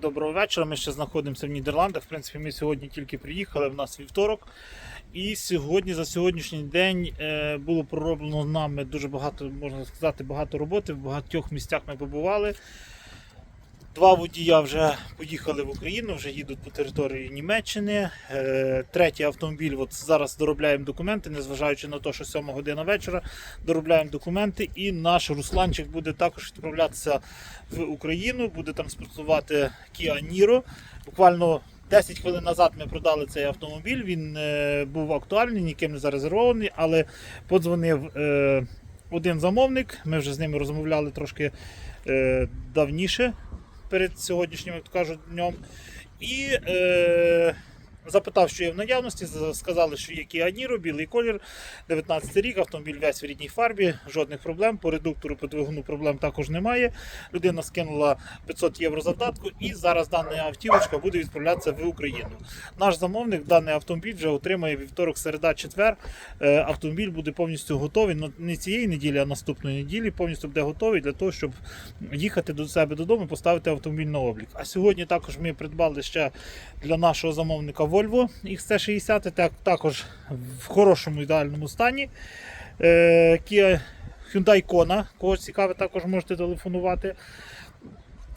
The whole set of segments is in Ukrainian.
Доброго вечора. Ми ще знаходимося в Нідерландах. В принципі, ми сьогодні тільки приїхали. В нас вівторок. І сьогодні, за сьогоднішній день, е, було пророблено нами дуже багато, можна сказати, багато роботи. В багатьох місцях ми побували. Два водія вже поїхали в Україну, вже їдуть по території Німеччини. Е, Третій автомобіль, от зараз доробляємо документи, незважаючи на те, що 7 година вечора, доробляємо документи. І наш Русланчик буде також відправлятися в Україну, буде транспортувати Kia Niro. Буквально 10 хвилин назад ми продали цей автомобіль. Він е, був актуальний, ніким не зарезервований, але подзвонив е, один замовник. Ми вже з ними розмовляли трошки давніше перед сьогоднішнім, як то кажуть, днем. І е, запитав, що є в наявності. Сказали, що є Kia білий колір, 19 рік, автомобіль весь в рідній фарбі, жодних проблем. По редуктору, по двигуну проблем також немає. Людина скинула 500 євро задатку, і зараз дана автівочка буде відправлятися в Україну. Наш замовник даний автомобіль вже отримає вівторок, середа, четвер. Е, Автомобіль буде повністю готовий. Не цієї неділі, а наступної неділі повністю буде готовий для того, щоб їхати до себе додому, і поставити автомобіль на облік. А сьогодні також ми придбали ще для нашого замовника Volvo XC60, так, також в хорошому ідеальному стані. Е, Kia Hyundai Kona, кого цікаве, також можете телефонувати.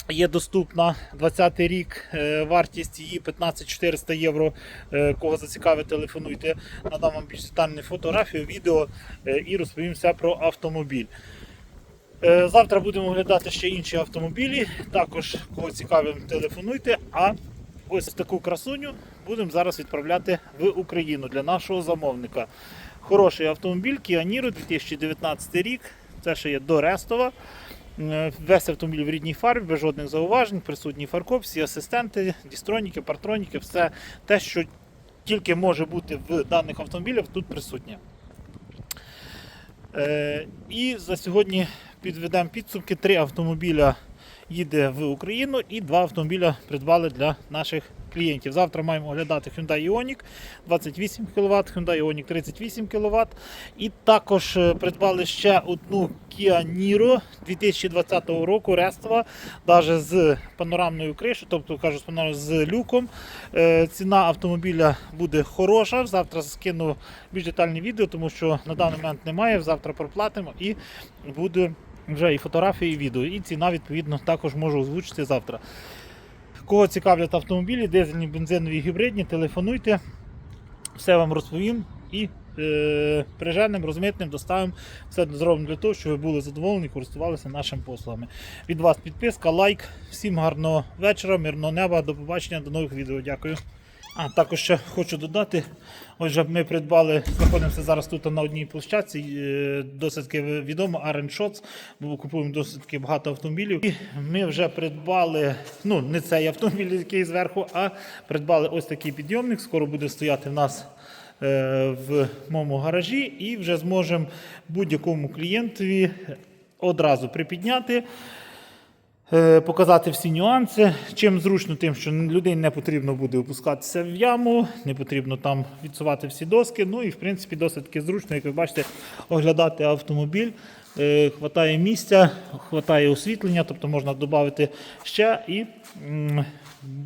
Є доступна 20 рік, е, вартість її 15 400 євро. Е, Кого зацікавить, телефонуйте. Надам вам більш детальні фотографію, відео е, і розповім все про автомобіль. Завтра будемо оглядати ще інші автомобілі. Також кого цікавим, телефонуйте. А ось таку красуню будемо зараз відправляти в Україну для нашого замовника. Хороший автомобіль Kia Niro 2019 рік. Це ще є до Рестова. Весь автомобіль в рідній фарбі, без жодних зауважень, присутній фаркоп, всі асистенти, дістроніки, партроніки, все те, що тільки може бути в даних автомобілях, тут присутнє. Е, І за сьогодні підведемо підсумки. Три автомобіля їде в Україну і два автомобіля придбали для наших клієнтів. Завтра маємо оглядати Hyundai Ioniq 28 кВт, Hyundai Ioniq 38 кВт. І також е, придбали ще одну Kia Niro 2020 року Рестова, навіть з панорамною кришею, тобто кажу, з люком. Е, Ціна автомобіля буде хороша. Завтра скину більш детальне відео, тому що на даний момент немає. Завтра проплатимо і буде вже і фотографії, і відео. І ціна, відповідно, також можу озвучити завтра. Кого цікавлять автомобілі, дизельні, бензинові, гібридні, телефонуйте, все вам розповім і е, приженим, розмитним доставимо все зробимо для того, щоб ви були задоволені і користувалися нашими послугами. Від вас підписка, лайк. Всім гарного вечора, мирного неба, до побачення, до нових відео. Дякую. А також ще хочу додати, отже, ми придбали, знаходимося зараз тут на одній площадці, е, досить відомо Iron Shots, бо купуємо досить багато автомобілів. І ми вже придбали, ну не цей автомобіль, який зверху, а придбали ось такий підйомник. Скоро буде стояти в нас е, в моєму гаражі, і вже зможемо будь-якому клієнтові одразу припідняти. Е, Показати всі нюанси. Чим зручно, тим, що людині не потрібно буде опускатися в яму, не потрібно там відсувати всі доски. Ну і в принципі досить таки зручно, як ви бачите, оглядати автомобіль. Е, Хватає місця, хватає освітлення, тобто можна додати ще і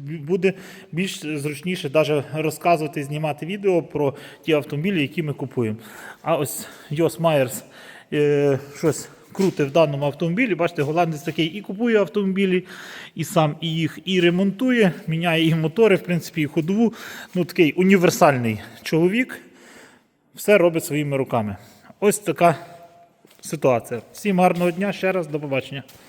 буде більш зручніше навіть розказувати, знімати відео про ті автомобілі, які ми купуємо. А ось Йос Майерс е, щось круте в даному автомобілі. Бачите, голландець такий і купує автомобілі, і сам і їх і ремонтує, міняє і мотори, в принципі, і ходову. Ну, такий універсальний чоловік. Все робить своїми руками. Ось така ситуація. Всім гарного дня, ще раз, до побачення.